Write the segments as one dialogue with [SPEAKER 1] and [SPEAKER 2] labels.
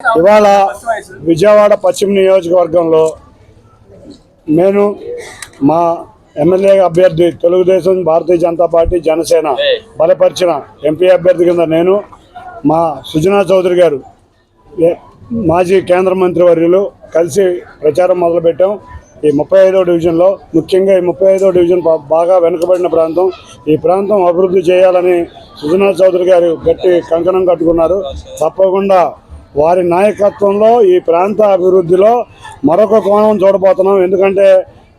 [SPEAKER 1] ఇవాళ విజయవాడ పశ్చిమ నియోజకవర్గంలో నేను మా ఎమ్మెల్యే అభ్యర్థి తెలుగుదేశం భారతీయ జనతా పార్టీ జనసేన బలపరిచిన ఎంపీ అభ్యర్థి కింద నేను మా సుజనా చౌదరి గారు మాజీ కేంద్ర మంత్రి వర్యులు కలిసి ప్రచారం మొదలుపెట్టాం. ఈ ముప్పై ఐదో డివిజన్లో ముఖ్యంగా ఈ ముప్పై ఐదో డివిజన్ బాగా వెనుకబడిన ప్రాంతం. ఈ ప్రాంతం అభివృద్ధి చేయాలని సుజనా చౌదరి గారు గట్టి కంకణం కట్టుకున్నారు. తప్పకుండా వారి నాయకత్వంలో ఈ ప్రాంత అభివృద్ధిలో మరొక కోణం చూడబోతున్నాం. ఎందుకంటే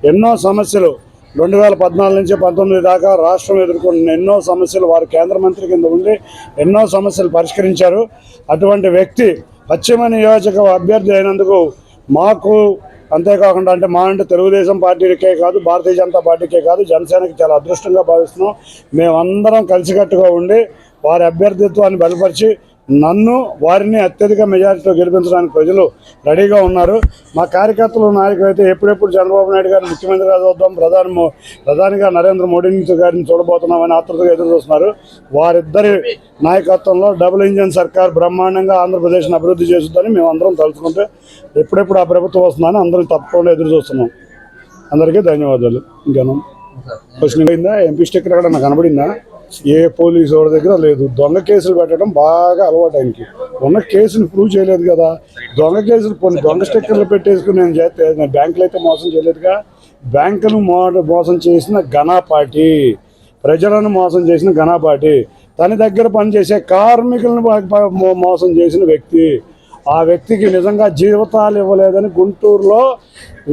[SPEAKER 1] ఎన్నో సమస్యలు రెండు వేల పద్నాలుగు నుంచి పంతొమ్మిది దాకా రాష్ట్రం ఎదుర్కొన్న ఎన్నో సమస్యలు వారు కేంద్ర మంత్రి కింద ఉండి ఎన్నో సమస్యలు పరిష్కరించారు. అటువంటి వ్యక్తి పశ్చిమ నియోజక అభ్యర్థి అయినందుకు మాకు అంతేకాకుండా అంటే మా అంటే తెలుగుదేశం పార్టీకే కాదు భారతీయ జనతా పార్టీకే కాదు జనసేనకి చాలా అదృష్టంగా భావిస్తున్నాం. మేమందరం కలిసికట్టుగా ఉండి వారి అభ్యర్థిత్వాన్ని బలపరిచి నన్ను వారిని అత్యధిక మెజారిటీతో గెలిపించడానికి ప్రజలు రెడీగా ఉన్నారు. మా కార్యకర్తలు నాయకులు అయితే ఎప్పుడెప్పుడు చంద్రబాబు నాయుడు గారిని ముఖ్యమంత్రిగా చూద్దాం ప్రధాని ప్రధానిగా నరేంద్ర మోడీ గారిని చూడబోతున్నామని ఆతృతగా ఎదురు చూస్తున్నారు. వారిద్దరి నాయకత్వంలో డబుల్ ఇంజన్ సర్కార్ బ్రహ్మాండంగా ఆంధ్రప్రదేశ్ని అభివృద్ధి చేస్తుందని మేము అందరం తలుచుకుంటే ఎప్పుడెప్పుడు ఆ ప్రభుత్వం వస్తుందని అందరం తప్పకుండా ఎదురు చూస్తున్నాం. అందరికీ ధన్యవాదాలు. ఇంకేనా క్వశ్చన్ అయిందా ఎంపీ స్టిక్కర్ ఎక్కడ నాకు కనబడిందా? ఏ పోలీసు వాడి దగ్గర లేదు. దొంగ కేసులు పెట్టడం బాగా అలవాటు ఆయనకి. ఉన్న కేసులు ప్రూవ్ చేయలేదు కదా. దొంగ కేసులు కొన్ని దొంగ స్టిక్కర్లు పెట్టేసుకుని నేను చేస్తే? నేను బ్యాంకులు అయితే మోసం చేయలేదుగా? బ్యాంకును మో మోసం చేసిన ఘనాపాటి. ప్రజలను మోసం చేసిన ఘనాపాటి. తన దగ్గర పనిచేసే కార్మికులను మోసం చేసిన వ్యక్తి. ఆ వ్యక్తికి నిజంగా జీవితాలు ఇవ్వలేదని గుంటూరులో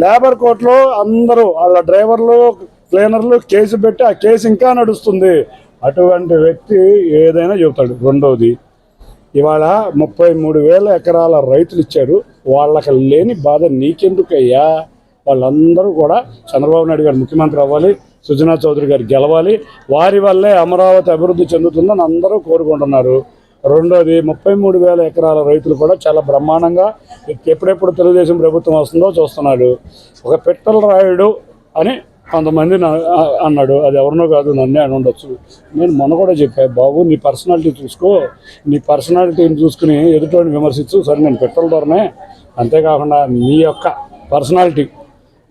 [SPEAKER 1] లేబర్ కోర్టులో అందరూ వాళ్ళ డ్రైవర్లు క్లీనర్లు కేసు పెట్టి ఆ కేసు ఇంకా నడుస్తుంది. అటువంటి వ్యక్తి ఏదైనా చెబుతాడు. రెండవది ఇవాళ ముప్పై మూడు వేల ఎకరాల రైతులు ఇచ్చారు. వాళ్ళకి లేని బాధ నీకెందుకయ్యా? వాళ్ళందరూ కూడా చంద్రబాబు నాయుడు గారు ముఖ్యమంత్రి అవ్వాలి సుజనా చౌదరి గారు గెలవాలి వారి వల్లే అమరావతి అభివృద్ధి చెందుతుందని అందరూ కోరుకుంటున్నారు. రెండోది ముప్పై మూడు వేల ఎకరాల రైతులు కూడా చాలా బ్రహ్మాండంగా ఎప్పుడెప్పుడు తెలుగుదేశం ప్రభుత్వం వస్తుందో చూస్తున్నాడు. ఒక పిట్టల రాయుడు అని కొంతమంది నా- అన్నాడు అది ఎవరినో కాదు నన్నే అని ఉండొచ్చు. నేను మొన్న కూడా చెప్పాను బాబు నీ పర్సనాలిటీ చూసుకో. నీ పర్సనాలిటీని చూసుకుని ఎదుటోని విమర్శించు. సరే నేను పెట్రోల్ ధరనే అంతేకాకుండా నీ యొక్క పర్సనాలిటీ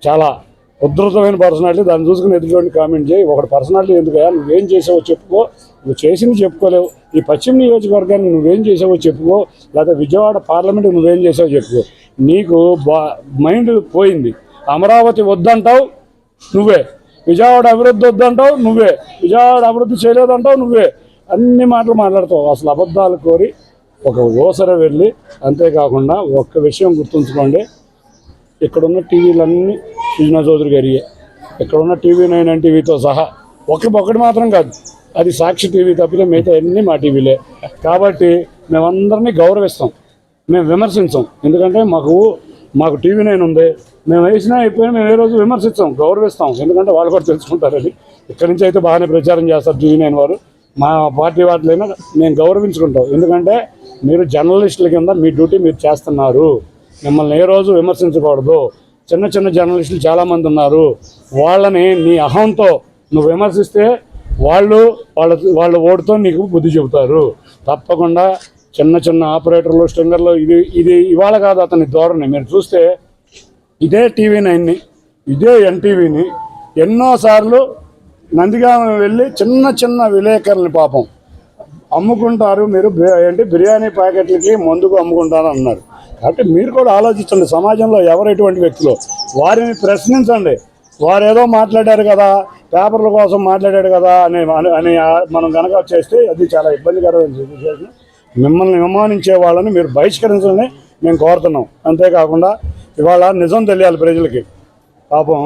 [SPEAKER 1] చాలా ఉధృతమైన పర్సనాలిటీ దాన్ని చూసుకుని ఎదుటి కామెంట్ చేయి. ఒకటి పర్సనాలిటీ ఎందుకయ్యా? నువ్వేం చేసావో చెప్పుకో. నువ్వు చేసింది చెప్పుకోలేవు. ఈ పశ్చిమ నియోజకవర్గాన్ని నువ్వేం చేసావో చెప్పుకో. లేకపోతే విజయవాడ పార్లమెంట్ నువ్వేం చేసావో చెప్పుకో. నీకు బా మైండ్ పోయింది. అమరావతి వద్దంటావు. నువ్వే. విజయవాడ అభివృద్ధి వద్దంటావు నువ్వే. విజయవాడ అభివృద్ధి చేయలేదంటావు నువ్వే. అన్ని మాటలు మాట్లాడతావు. అసలు అబద్ధాలు కోరి ఒక ఓసర వెళ్ళి అంతేకాకుండా ఒక్క విషయం గుర్తుంచుకోండి. ఇక్కడున్న టీవీలన్నీ సుజనా చౌదరి గారియే. ఇక్కడున్న టీవీ నైన్ టీవీతో సహా ఒక ఒకటి మాత్రం కాదు. అది సాక్షి టీవీ తప్పితే మిగతా అన్నీ మా టీవీలే. కాబట్టి మేమందరినీ గౌరవిస్తాం. మేము విమర్శించాం. ఎందుకంటే మాకు మాకు టీవీ నైన్ ఉంది. మేము వేసినా అయిపోయినా మేము ఏ రోజు విమర్శిస్తాం గౌరవిస్తాం. ఎందుకంటే వాళ్ళు కూడా తెలుసుకుంటారని ఇక్కడి నుంచి అయితే బాగానే ప్రచారం చేస్తారు టీవీ నైన్ వారు. మా పార్టీ వాటిలైనా మేము గౌరవించుకుంటాం. ఎందుకంటే మీరు జర్నలిస్టుల కింద మీ డ్యూటీ మీరు చేస్తున్నారు. మిమ్మల్ని ఏ రోజు విమర్శించకూడదు. చిన్న చిన్న జర్నలిస్టులు చాలామంది ఉన్నారు. వాళ్ళని నీ అహంతో నువ్వు విమర్శిస్తే వాళ్ళు వాళ్ళ వాళ్ళ ఓటుతో నీకు బుద్ధి చెబుతారు. తప్పకుండా చిన్న చిన్న ఆపరేటర్లు స్ట్రింగర్లు ఇది ఇది ఇవాళ కాదు అతని ధోరణి. మీరు చూస్తే ఇదే టీవీ నైన్ని ఇదే ఎన్టీవీని ఎన్నోసార్లు నందిగామ వెళ్ళి చిన్న చిన్న విలేకరులని పాపం అమ్ముకుంటారు. మీరు ఏంటి బిర్యానీ ప్యాకెట్లకి మందుకు అమ్ముకుంటారు అన్నారు. కాబట్టి మీరు కూడా ఆలోచించండి. సమాజంలో ఎవరు ఎటువంటి వ్యక్తులు? వారిని ప్రశ్నించండి. వారు ఏదో మాట్లాడారు కదా పేపర్ల కోసం మాట్లాడాడు కదా అని అని- మనం కనుక చేస్తే అది చాలా ఇబ్బందికరమైన సిచ్యువేషన్ మిమ్మల్ని విమానించే వాళ్ళని మీరు బహిష్కరించాలని మేము కోరుతున్నాం. అంతేకాకుండా ఇవాళ నిజం తెలియాలి ప్రజలకి. పాపం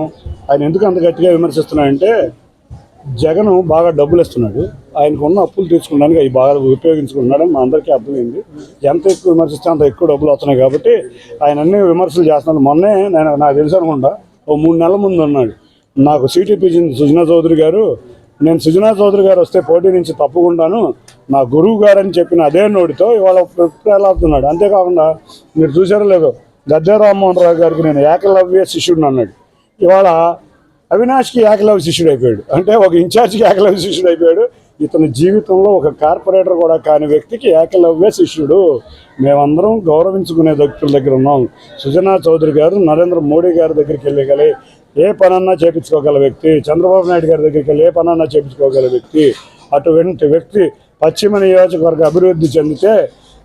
[SPEAKER 1] ఆయన ఎందుకు అంత గట్టిగా విమర్శిస్తున్నాడంటే జగన్ బాగా డబ్బులు ఇస్తున్నాడు ఆయనకు ఉన్న అప్పులు తీర్చుకోవడానికి అవి బాగా ఉపయోగించుకుంటున్నాడని మా అందరికీ అర్థమైంది. ఎంత ఎక్కువ విమర్శిస్తే అంత ఎక్కువ డబ్బులు వస్తున్నాయి కాబట్టి ఆయన అన్ని విమర్శలు చేస్తున్నాడు. మొన్నే నేను నాకు తెలుసు అనుకుంటా ఓ మూడు నెలల ముందు అన్నాడు. నాకు సీటీపీ సుజనా చౌదరి గారు నేను సుజనా చౌదరి గారు వస్తే పోటీ నుంచి తప్పుకుంటాను నా గురువు గారని చెప్పిన అదే నోటితో ఇవాళ ప్రలాడుతున్నాడు అంతేకాకుండా మీరు చూసారో లేదో గద్దె రామ్మోహన్ రావు గారికి నేను ఏకలవ్య శిష్యుడిని అన్నాడు. ఇవాళ అవినాష్కి ఏకలవ్య శిష్యుడు అయిపోయాడు. అంటే ఒక ఇన్ఛార్జ్కి ఏకలవ్య శిష్యుడు అయిపోయాడు. ఇతని జీవితంలో ఒక కార్పొరేటర్ కూడా కాని వ్యక్తికి ఏకలవ్య శిష్యుడు. మేమందరం గౌరవించుకునే వ్యక్తుల దగ్గర ఉన్నాం. సుజనా చౌదరి గారు నరేంద్ర మోడీ గారి దగ్గరికి వెళ్ళగలి ఏ పనన్నా చేపించుకోగల వ్యక్తి. చంద్రబాబు నాయుడు గారి దగ్గరికి వెళ్ళి ఏ పనన్నా చేపించుకోగల వ్యక్తి. అటువంటి వ్యక్తి పశ్చిమ నియోజకవర్గ అభివృద్ధి చెందితే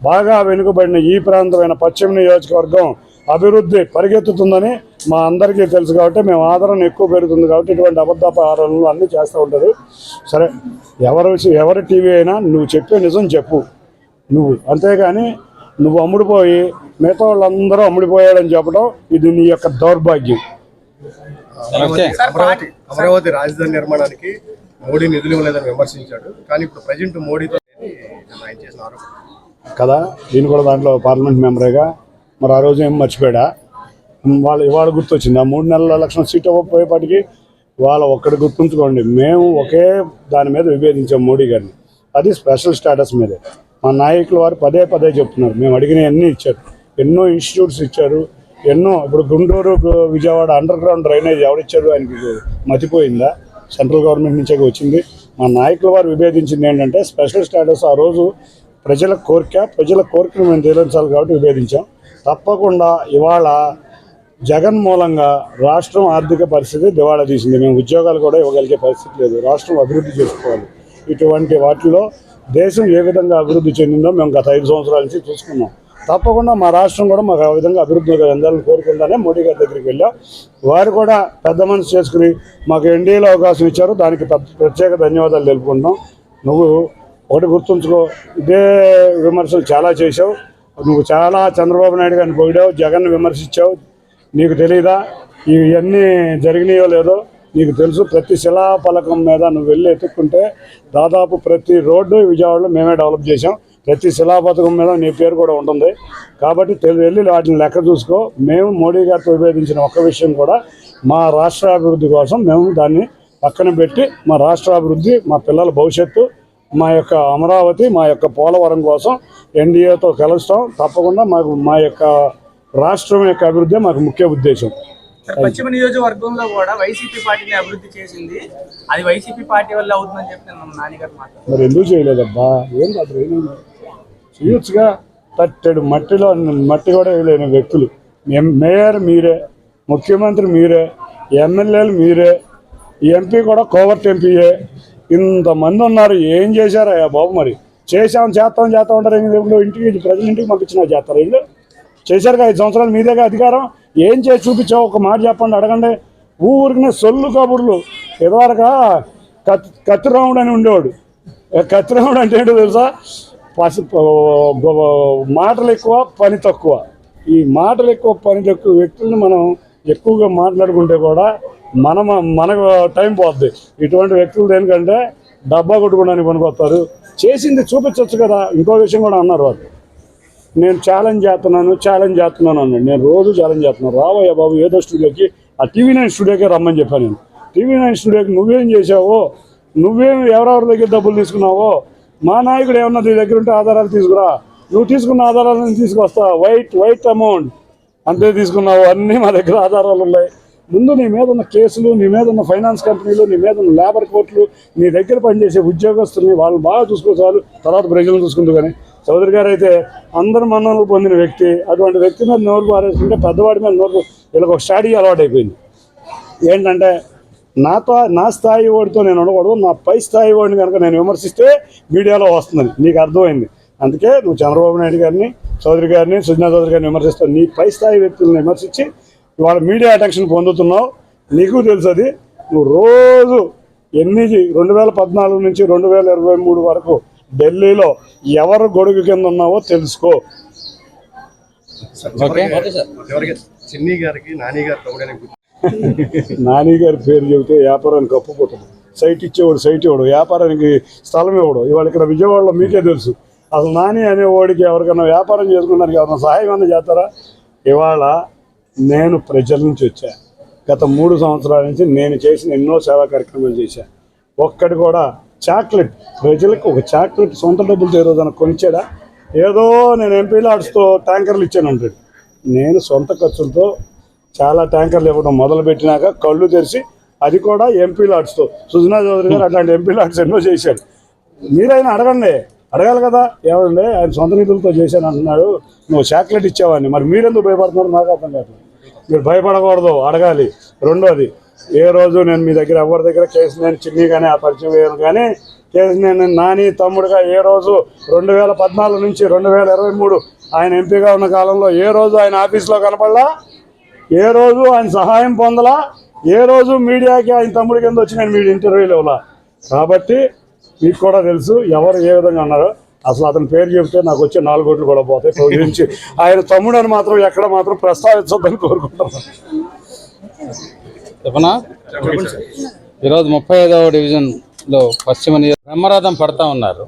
[SPEAKER 1] బాగా వెనుకబడిన ఈ ప్రాంతమైన పశ్చిమ నియోజకవర్గం అభివృద్ధి పరిగెత్తుతుందని మా అందరికీ తెలుసు కాబట్టి మేము ఆదరణ ఎక్కువ పెరుగుతుంది కాబట్టి ఇటువంటి అబద్ధాపారాలను అన్నీ చేస్తూ ఉంటారు సరే ఎవరు ఎవరి టీవీ అయినా నువ్వు చెప్పే నిజం చెప్పు. నువ్వు అంతేగాని నువ్వు అమ్ముడిపోయి మిగతా వాళ్ళందరూ అమ్ముడిపోయాడని చెప్పడం ఇది నీ యొక్క దౌర్భాగ్యం.
[SPEAKER 2] అమరావతి రాజధాని నిర్మాణానికి మోడీ నిధులు ఇవ్వలేదని విమర్శించాడు. కానీ ఇప్పుడు ప్రజెంట్ మోడీతో ఆయన చేసిన ఆరోపణ.
[SPEAKER 1] కదా దీని కూడా దాంట్లో పార్లమెంట్ మెంబరేగా మరి ఆ రోజు ఏం మర్చిపోయాడా? వాళ్ళు ఇవాళ గుర్తొచ్చింది? ఆ మూడు నెలల లక్షణం సీట్ అవ్వకపోయేపాటికి వాళ్ళ ఒక్కటి గుర్తుంచుకోండి మేము ఒకే దాని మీద విభేదించాం మోడీ గారిని. అది స్పెషల్ స్టేటస్ మీదే. మా నాయకులు వారు పదే పదే చెప్తున్నారు మేము అడిగినవన్నీ ఇచ్చారు. ఎన్నో ఇన్స్టిట్యూట్స్ ఇచ్చారు ఎన్నో ఇప్పుడు Guntur Vijayawada under ground drainage ఎవరిచ్చారు ఆయనకి మతిపోయిందా? సెంట్రల్ గవర్నమెంట్ నుంచే వచ్చింది. మా నాయకుల వారు విభేదించింది ఏంటంటే స్పెషల్ స్టేటస్ ఆ రోజు ప్రజల కోరిక ప్రజల కోరికను మేము తీరించాలి కాబట్టి విభేదించాం. తప్పకుండా ఇవాళ జగన్ మూలంగా రాష్ట్రం ఆర్థిక పరిస్థితి దివాళా తీసింది. మేము ఉద్యోగాలు కూడా ఇవ్వగలిగే పరిస్థితి లేదు. రాష్ట్రం అభివృద్ధి చేసుకోవాలి. ఇటువంటి వాటిలో దేశం ఏ విధంగా అభివృద్ధి చెందిందో మేము గత ఐదు సంవత్సరాల నుంచి చూసుకున్నాం. తప్పకుండా మా రాష్ట్రం కూడా మాకు ఆ విధంగా అభివృద్ధి చెందాలని కోరుకుంటానే మోడీ గారి దగ్గరికి వెళ్ళాం. వారు కూడా పెద్ద మనసు చేసుకుని మాకు ఎన్డీఏలో అవకాశం ఇచ్చారు. దానికి ప్రత్యేక ధన్యవాదాలు తెలుపుకుంటున్నాం. నువ్వు ఒకటి గుర్తుంచుకో ఇదే విమర్శలు చాలా చేసావు నువ్వు చాలా చంద్రబాబు నాయుడు గారిని పొగిడావు జగన్ విమర్శించావు. నీకు తెలియదా ఇవన్నీ జరిగినాయో లేదో నీకు తెలుసు. ప్రతి శిలా పలకం మీద నువ్వు వెళ్ళి ఎత్తుక్కుంటే దాదాపు ప్రతి రోడ్డు విజయవాడలో మేమే డెవలప్ చేసాం ప్రతి శిలా పథకం మీద నీ పేరు కూడా ఉంటుంది. కాబట్టి వెళ్ళి వాటిని లెక్క చూసుకో. మేము మోడీ గారితో విభేదించిన ఒక్క విషయం కూడా మా రాష్ట్ర అభివృద్ధి కోసం మేము దాన్ని పక్కన పెట్టి మా రాష్ట్ర అభివృద్ధి మా పిల్లల భవిష్యత్తు మా యొక్క అమరావతి మా యొక్క పోలవరం కోసం ఎన్డీఏతో కలుస్తాం. తప్పకుండా మాకు మా యొక్క రాష్ట్రం యొక్క అభివృద్ధి మాకు ముఖ్య ఉద్దేశం.
[SPEAKER 3] పశ్చిమ నియోజకవర్గంలో కూడా వైసీపీ పార్టీని అభివృద్ధి చేసింది. అది వైసీపీ పార్టీ వల్ల అవుతుందని చెప్పి నేను నాన్నగారు
[SPEAKER 1] మరి ఎందుకు చేయలేదబ్బా? ఏం కాదు చేయొచ్చుగా తట్టెడు. మట్టిలో మట్టి కూడా లేని వ్యక్తులు. మేయర్ మీరే ముఖ్యమంత్రి మీరే ఎమ్మెల్యేలు మీరే ఎంపీ కూడా కోవర్ట్ ఎంపీయే. ఇంతమంది ఉన్నారు. ఏం చేశారయ్యా బాబు మరి? చేశాం చేస్తాం చేస్తాం ఉంటారు ఇప్పుడు ఇంటికి ప్రజల ఇంటికి పంపించినా చేస్తారు. వీళ్ళు చేశారుగా ఐదు సంవత్సరాలు మీదేగా అధికారం. ఏం చేసి చూపించావు? ఒక మాట చెప్పండి అడగండి. ఊరికినే సొల్లు కబుర్లు. ఇదివరక కత్తి కత్తిరాముడు అని ఉండేవాడు. కత్తిరాముడు అంటే ఏంటో తెలుసా? పసి మాటలు ఎక్కువ పని తక్కువ. ఈ మాటలు ఎక్కువ పని తక్కువ వ్యక్తులను మనం ఎక్కువగా మాట్లాడుకుంటే కూడా మన మనకు టైం పోద్ది. ఇటువంటి వ్యక్తులు దేనికంటే డబ్బా కొట్టుకోవడానికి పనికొస్తారు. చేసింది చూపించవచ్చు కదా. ఇంకో విషయం కూడా అన్నారు వాళ్ళు. నేను ఛాలెంజ్ చేస్తున్నాను ఛాలెంజ్ చేస్తున్నాను అన్నాడు. నేను రోజు ఛాలెంజ్ చేస్తున్నాను. రావయ్య బాబు ఏదో స్టూడియోకి ఆ టీవీ నైన్ స్టూడియోకే రమ్మని చెప్పాను నేను. టీవీ నైన్ స్టూడియోకి నువ్వేం చేసావో నువ్వేం ఎవరెవరి దగ్గర డబ్బులు తీసుకున్నావో మా నాయకుడు ఏమన్నా నీ దగ్గర ఉంటే ఆధారాలు తీసుకురా. నువ్వు తీసుకున్న ఆధారాలను తీసుకొస్తా వైట్ వైట్ అమౌంట్ అంతే తీసుకున్నావు. అన్నీ మా దగ్గర ఆధారాలు ఉన్నాయి. ముందు నీ మీద ఉన్న కేసులు నీ మీద ఉన్న ఫైనాన్స్ కంపెనీలు నీ మీద ఉన్న లేబర్ కోర్టులు నీ దగ్గర పనిచేసే ఉద్యోగస్తుల్ని వాళ్ళు బాగా చూసుకోవాలి తర్వాత ప్రజలను చూసుకుంటూ కానీ. చౌదరి గారు అయితే అందరు మన్ననలు పొందిన వ్యక్తి. అటువంటి వ్యక్తి మీద నోరు పారేసుకుంటే పెద్దవాడి మీద నోరు వీళ్ళకి ఒక స్టడీ అలవాటు అయిపోయింది ఏంటంటే నాతో నా స్థాయి వాడితో నేను ఉండకూడదు నా పై స్థాయి వాడిని కనుక నేను విమర్శిస్తే మీడియాలో వస్తుందని నీకు అర్థమైంది. అందుకే నువ్వు చంద్రబాబు నాయుడు గారిని చౌదరి గారిని సుజనా చౌదరి గారిని విమర్శిస్తావు. నీ పై స్థాయి వ్యక్తులను విమర్శించి ఇవాళ మీడియా అటెన్షన్ పొందుతున్నావు. నీకు తెలుసు అది. నువ్వు రోజు ఎన్ని రెండు వేల పద్నాలుగు నుంచి రెండు వేల ఇరవై మూడు వరకు ఢిల్లీలో ఎవరు గొడుగు కింద ఉన్నావో తెలుసుకో.
[SPEAKER 2] ఎవరికి? చిన్ని గారికి నాని గారు
[SPEAKER 1] నాని గారి పేరు చెబితే వ్యాపారానికి కప్పుపోతుంది సైట్ ఇచ్చేవాడు సైట్ ఇవ్వడు వ్యాపారానికి స్థలం ఇవ్వడు. ఇవాళ ఇక్కడ విజయవాడలో మీకే తెలుసు. అసలు నాని అనేవాడికి ఎవరికైనా వ్యాపారం చేసుకోవడానికి ఎవరైనా సహాయం అన్న చేస్తారా? ఇవాళ నేను ప్రజల నుంచి వచ్చా. గత మూడు సంవత్సరాల నుంచి నేను చేసిన ఎన్నో సేవా కార్యక్రమాలు చేశా. ఒక్కటి కూడా చాక్లెట్ ప్రజలకు ఒక చాక్లెట్ సొంత డబ్బులతో ఈ రోజున కొనిచ్చాడా? ఏదో నేను ఎంపీ లాడ్స్తో ట్యాంకర్లు ఇచ్చాను అంటాడు. నేను సొంత ఖర్చులతో చాలా ట్యాంకర్లు ఇవ్వడం మొదలు పెట్టినాక కళ్ళు తెరిచి అది కూడా ఎంపీ లాడ్స్తో సుజనా చౌదరి గారు అట్లాంటి ఎంపీ లాడ్స్ ఎన్నో చేశాడు మీరైనా అడగండి. అడగాలి కదా. ఏమండి? ఆయన సొంత నిధులతో చేశాను అంటున్నాడు. నువ్వు చాక్లెట్ ఇచ్చావని మరి మీరెందుకు భయపడుతున్నారు? నాకు అర్థం కాదు. మీరు భయపడకూడదు. అడగాలి. రెండోది ఏ రోజు నేను మీ దగ్గర ఎవరి దగ్గర కేసు నేను చిన్ని కానీ ఆ పరిచయం వేయను కానీ కేసు నేను నాని తమ్ముడుగా ఏ రోజు రెండు వేల పద్నాలుగు నుంచి రెండు వేల ఇరవై మూడు ఆయన ఎంపీగా ఉన్న కాలంలో ఏ రోజు ఆయన ఆఫీస్లో కనపడలా? ఏ రోజు ఆయన సహాయం పొందలా ఏ రోజు మీడియాకి ఆయన తమ్ముడి కింద వచ్చి నేను మీ ఇంటర్వ్యూలు ఇవ్వాల. కాబట్టి మీకు కూడా తెలుసు ఎవరు ఏ విధంగా అన్నారో. అసలు అతని పేరు చెబితే నాకు వచ్చే నాలుగు కోట్లు కూడా పోతాయి. గురించి ఆయన తమ్ముడు అని మాత్రం ఎక్కడ మాత్రం ప్రస్తావించొద్దని కోరుకుంటున్నాను.
[SPEAKER 4] చెప్పనా? ఈరోజు ముప్పై ఐదవ డివిజన్లో పశ్చిమ నియో బ్రహ్మరథం పడతా ఉన్నారు.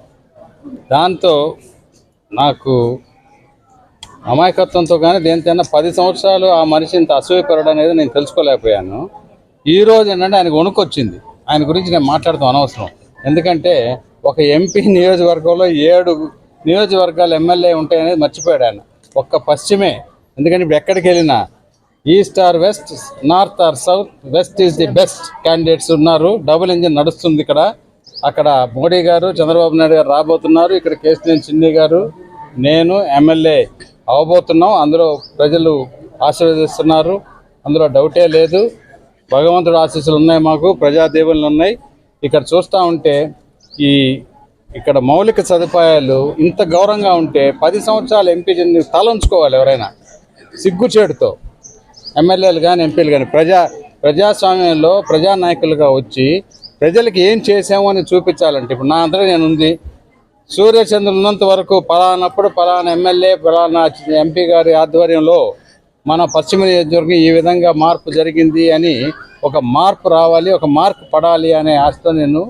[SPEAKER 4] దాంతో నాకు అమాయకత్వంతో కానీ దేనితైనా పది సంవత్సరాలు ఆ మనిషి ఇంత అసూయపరడు అనేది నేను తెలుసుకోలేకపోయాను. ఈ రోజు ఏంటంటే ఆయనకు వణుకొచ్చింది. ఆయన గురించి నేను మాట్లాడతాం అనవసరం. ఎందుకంటే ఒక ఎంపీ నియోజకవర్గంలో ఏడు నియోజకవర్గాలు ఎమ్మెల్యే ఉంటాయనేది మర్చిపోయాడు ఆయన. ఒక్క పశ్చిమే. ఎందుకంటే ఇప్పుడు ఎక్కడికి వెళ్ళినా east or west north or south west is the best candidates ఉన్నారు. డబుల్ ఇంజిన్ నడుస్తుంది ఇక్కడ. అక్కడ మోడీ గారు చంద్రబాబు నాయుడు గారు రాబోతున్నారు. ఇక్కడ కేసీఎన్ చిన్ని గారు నేను ఎమ్మెల్యే అవబోతున్నాం అందులో ప్రజలు ఆశీర్వదిస్తున్నారు. అందులో డౌటే లేదు. భగవంతుడు ఆశీస్సులు ఉన్నాయి మాకు ప్రజాదేవులు ఉన్నాయి. ఇక్కడ చూస్తూ ఉంటే ఈ ఇక్కడ మౌలిక సదుపాయాలు ఇంత గౌరవంగా ఉంటే పది సంవత్సరాలు ఎంపీ తల ఉంచుకోవాలి ఎవరైనా. సిగ్గుచేటుతో. ఎమ్మెల్యేలు కానీ ఎంపీలు కానీ ప్రజా ప్రజాస్వామ్యంలో ప్రజానాయకులుగా వచ్చి ప్రజలకు ఏం చేసాము అని చూపించాలంటే ఇప్పుడు నా అందరూ నేను ఉంది. సూర్యచంద్రులు ఉన్నంత వరకు పలానప్పుడు పలానా ఎమ్మెల్యే పలానా ఎంపీ గారి ఆధ్వర్యంలో మన పశ్చిమ నియోజకవర్గం ఈ విధంగా మార్పు జరిగింది అని ఒక మార్పు రావాలి ఒక మార్పు పడాలి అనే ఆశతో నేను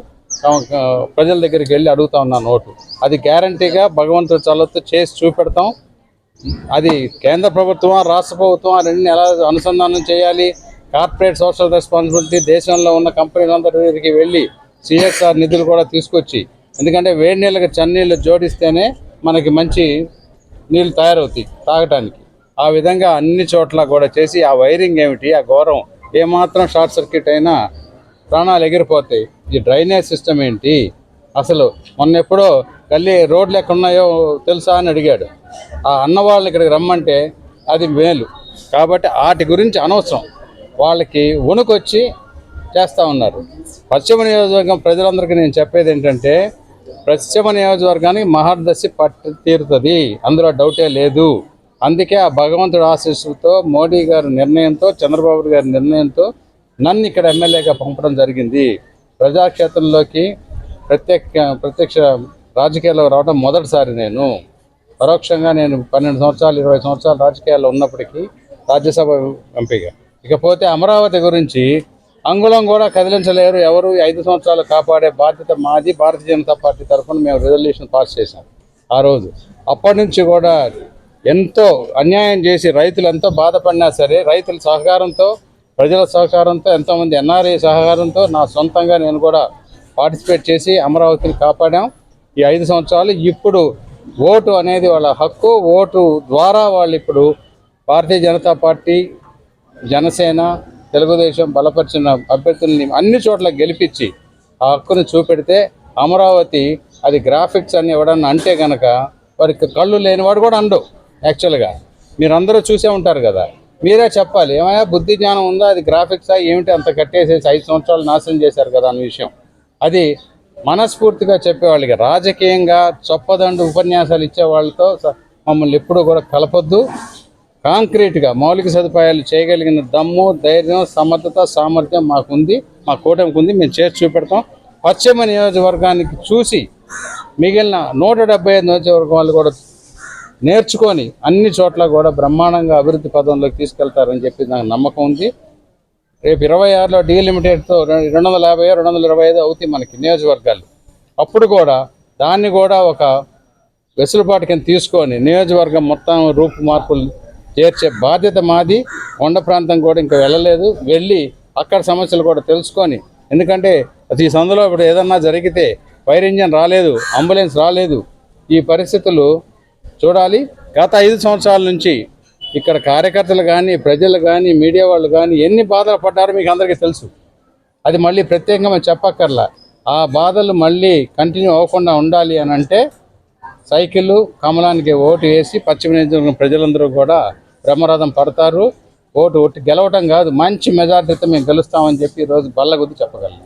[SPEAKER 4] ప్రజల దగ్గరికి వెళ్ళి అడుగుతా ఉన్నాను ఓటు అది గ్యారంటీగా భగవంతుడు చల్లతో చేసి చూపెడతాం. అది కేంద్ర ప్రభుత్వం రాష్ట్ర ప్రభుత్వం రెండు ఎలా అనుసంధానం చేయాలి? కార్పొరేట్ సోషల్ రెస్పాన్సిబిలిటీ దేశంలో ఉన్న కంపెనీలందరికి వెళ్ళి సిఎస్ఆర్ నిధులు కూడా తీసుకొచ్చి ఎందుకంటే వేడి నీళ్ళకి చన్నీళ్ళు జోడిస్తేనే మనకి మంచి నీళ్ళు తయారవుతాయి తాగటానికి. ఆ విధంగా అన్ని చోట్ల కూడా చేసి ఆ వైరింగ్ ఏమిటి ఆ ఘోరం ఏమాత్రం షార్ట్ సర్క్యూట్ అయినా ప్రాణాలు ఎగిరిపోతాయి. ఈ డ్రైనేజ్ సిస్టమ్ ఏంటి? అసలు మొన్న ఎప్పుడో గల్లీ రోడ్లు ఎక్కడ ఉన్నాయో తెలుసా అని అడిగాడు. ఆ అన్నవాళ్ళు ఇక్కడికి రమ్మంటే అది మేలు. కాబట్టి వాటి గురించి అనవసరం. వాళ్ళకి వణుకొచ్చి చేస్తూ ఉన్నారు. పశ్చిమ నియోజకవర్గం ప్రజలందరికీ నేను చెప్పేది ఏంటంటే పశ్చిమ నియోజకవర్గానికి మహర్దశి పట్టి తీరుతుంది. అందులో డౌటే లేదు. అందుకే ఆ భగవంతుడు ఆశీస్సులతో మోడీ గారి నిర్ణయంతో చంద్రబాబు గారి నిర్ణయంతో నన్ను ఇక్కడ ఎమ్మెల్యేగా పంపడం జరిగింది. ప్రజాక్షేత్రంలోకి ప్రత్యక్ష ప్రత్యక్ష రాజకీయాల్లో రావడం మొదటిసారి నేను. పరోక్షంగా నేను పన్నెండు సంవత్సరాలు ఇరవై సంవత్సరాలు రాజకీయాల్లో ఉన్నప్పటికీ రాజ్యసభ ఎంపీగా. ఇకపోతే అమరావతి గురించి అంగుళం కూడా కదిలించలేరు. ఎవరు ఐదు సంవత్సరాలు కాపాడే బాధ్యత మాది. భారతీయ జనతా పార్టీ తరఫున మేము రిజల్యూషన్ పాస్ చేశాం ఆ రోజు. అప్పటి నుంచి కూడా ఎంతో అన్యాయం చేసి రైతులు ఎంతో బాధపడినా సరే రైతుల సహకారంతో ప్రజల సహకారంతో ఎంతోమంది ఎన్ఆర్ఐ సహకారంతో నా సొంతంగా నేను కూడా పార్టిసిపేట్ చేసి అమరావతిని కాపాడాం. ఈ ఐదు సంవత్సరాలు ఇప్పుడు ఓటు అనేది వాళ్ళ హక్కు. ఓటు ద్వారా వాళ్ళు ఇప్పుడు భారతీయ జనతా పార్టీ జనసేన తెలుగుదేశం బలపరిచిన అభ్యర్థుల్ని అన్ని చోట్ల గెలిపించి ఆ హక్కును చూపెడితే అమరావతి అది గ్రాఫిక్స్ అని ఎవడన్నా అంటే కనుక వారికి కళ్ళు లేనివాడు కూడా అండు యాక్చువల్గా మీరందరూ చూసే ఉంటారు కదా. మీరే చెప్పాలి ఏమైనా బుద్ధి జ్ఞానం ఉందా అది గ్రాఫిక్సా ఏమిటి అంత కట్టేసేసి ఐదు సంవత్సరాలు నాశనం చేశారు కదా అన్న విషయం. అది మనస్ఫూర్తిగా చెప్పేవాళ్ళకి రాజకీయంగా చొప్పదండు ఉపన్యాసాలు ఇచ్చే వాళ్ళతో స- మమ్మల్ని ఎప్పుడూ కూడా కలపొద్దు. కాంక్రీట్గా మౌలిక సదుపాయాలు చేయగలిగిన దమ్ము ధైర్యం సమర్థత సామర్థ్యం మాకుంది మా కూటమికి ఉంది. మేము చేసి చూపెడతాం. పశ్చిమ నియోజకవర్గానికి చూసి మిగిలిన నూట డెబ్బై ఐదు నియోజకవర్గం వాళ్ళు కూడా నేర్చుకొని అన్ని చోట్ల కూడా బ్రహ్మాండంగా అభివృద్ధి పదంలోకి తీసుకెళ్తారని చెప్పి నాకు నమ్మకం ఉంది. రేపు ఇరవై ఆరులో డీలిమిటెడ్తో రెండు వందల యాభై రెండు వందల ఇరవై ఐదు అవుతాయి మనకి నియోజకవర్గాలు. అప్పుడు కూడా దాన్ని కూడా ఒక వెసులుబాటు కింద తీసుకొని నియోజకవర్గం మొత్తం రూపు మార్పులు చేర్చే బాధ్యత మాది. కొండ ప్రాంతం కూడా ఇంకా వెళ్ళలేదు. వెళ్ళి అక్కడ సమస్యలు కూడా తెలుసుకొని ఎందుకంటే ఈ సందులో ఇప్పుడు ఏదన్నా జరిగితే ఫైర్ ఇంజన్ రాలేదు అంబులెన్స్ రాలేదు. ఈ పరిస్థితులు చూడాలి. గత ఐదు సంవత్సరాల నుంచి ఇక్కడ కార్యకర్తలు కానీ ప్రజలు కానీ మీడియా వాళ్ళు కానీ ఎన్ని బాధలు పడ్డారో మీకు అందరికీ తెలుసు. అది మళ్ళీ ప్రత్యేకంగా మేము చెప్పక్కర్లా. ఆ బాధలు మళ్ళీ కంటిన్యూ అవ్వకుండా ఉండాలి అని అంటే సైకిళ్ళు కమలానికి ఓటు వేసి పశ్చిమ నియోజకవర్గం ప్రజలందరూ కూడా బ్రహ్మరథం పడతారు. ఓటు ఓటు గెలవటం కాదు మంచి మెజార్టీతో మేము గెలుస్తామని చెప్పి ఈ రోజు బల్ల
[SPEAKER 2] ఓటుడి కాకపోయాడు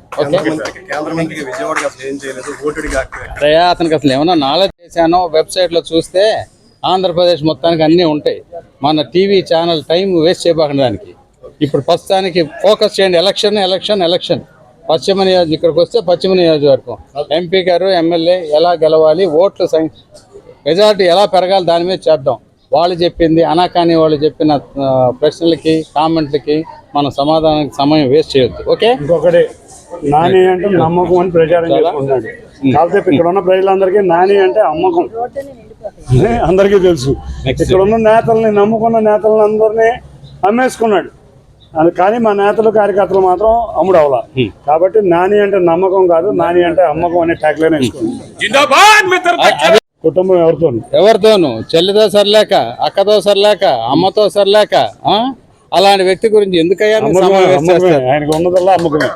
[SPEAKER 4] అరే అతనికి అసలు ఏమైనా నాలెడ్జ్ చేశానో వెబ్సైట్లో చూస్తే ఆంధ్రప్రదేశ్ మొత్తానికి అన్నీ ఉంటాయి. మన టీవీ ఛానల్ టైం వేస్ట్ చేయబాకండి దానికి. ఇప్పుడు ప్రస్తుతానికి ఫోకస్ చేయండి ఎలక్షన్ ఎలక్షన్ ఎలక్షన్ పశ్చిమ నియోజక ఇక్కడికి వస్తే పశ్చిమ నియోజకవర్గం. ఎంపీ గారు ఎమ్మెల్యే ఎలా గెలవాలి ఓట్లు మెజారిటీ ఎలా పెరగాలి దాని మీద చేద్దాం. వాళ్ళు చెప్పింది అనాకాని వాళ్ళు చెప్పిన ప్రశ్నలకి కామెంట్లకి మనం సమాధానానికి సమయం వేస్ట్ చేయొద్దు. ఓకే?
[SPEAKER 1] ఇంకొకటి నాని అంటే నమ్మకం అని ప్రచారం చేసుకుంటున్నాడు. కాకపోతే ఇక్కడ ఉన్న ప్రజలందరికీ నాని అంటే అమ్మకం. అందరికీ తెలుసు. ఇక్కడ ఉన్న నేతల్ని నమ్ముకున్న నేతలను అందరినీ అమ్మేసుకున్నాడు. అది కానీ మా నేతలు కార్యకర్తలు మాత్రం అమ్ముడు అవలా కాబట్టి నాని అంటే నమ్మకం కాదు నాని అంటే అమ్మకం అనే ట్యాగ్లైన్ వేసుకున్నాడు కుటుంబం ఎవరితో
[SPEAKER 4] ఎవరితోనూ చెల్లితో సరిలేక అక్కతో సరిలేక అమ్మతో సరిలేక ఆ? అలాంటి వ్యక్తి గురించి ఎందుకయ్యా
[SPEAKER 1] అమ్మకమే? ఆయనకు ఉన్నదల్లా అమ్మకమే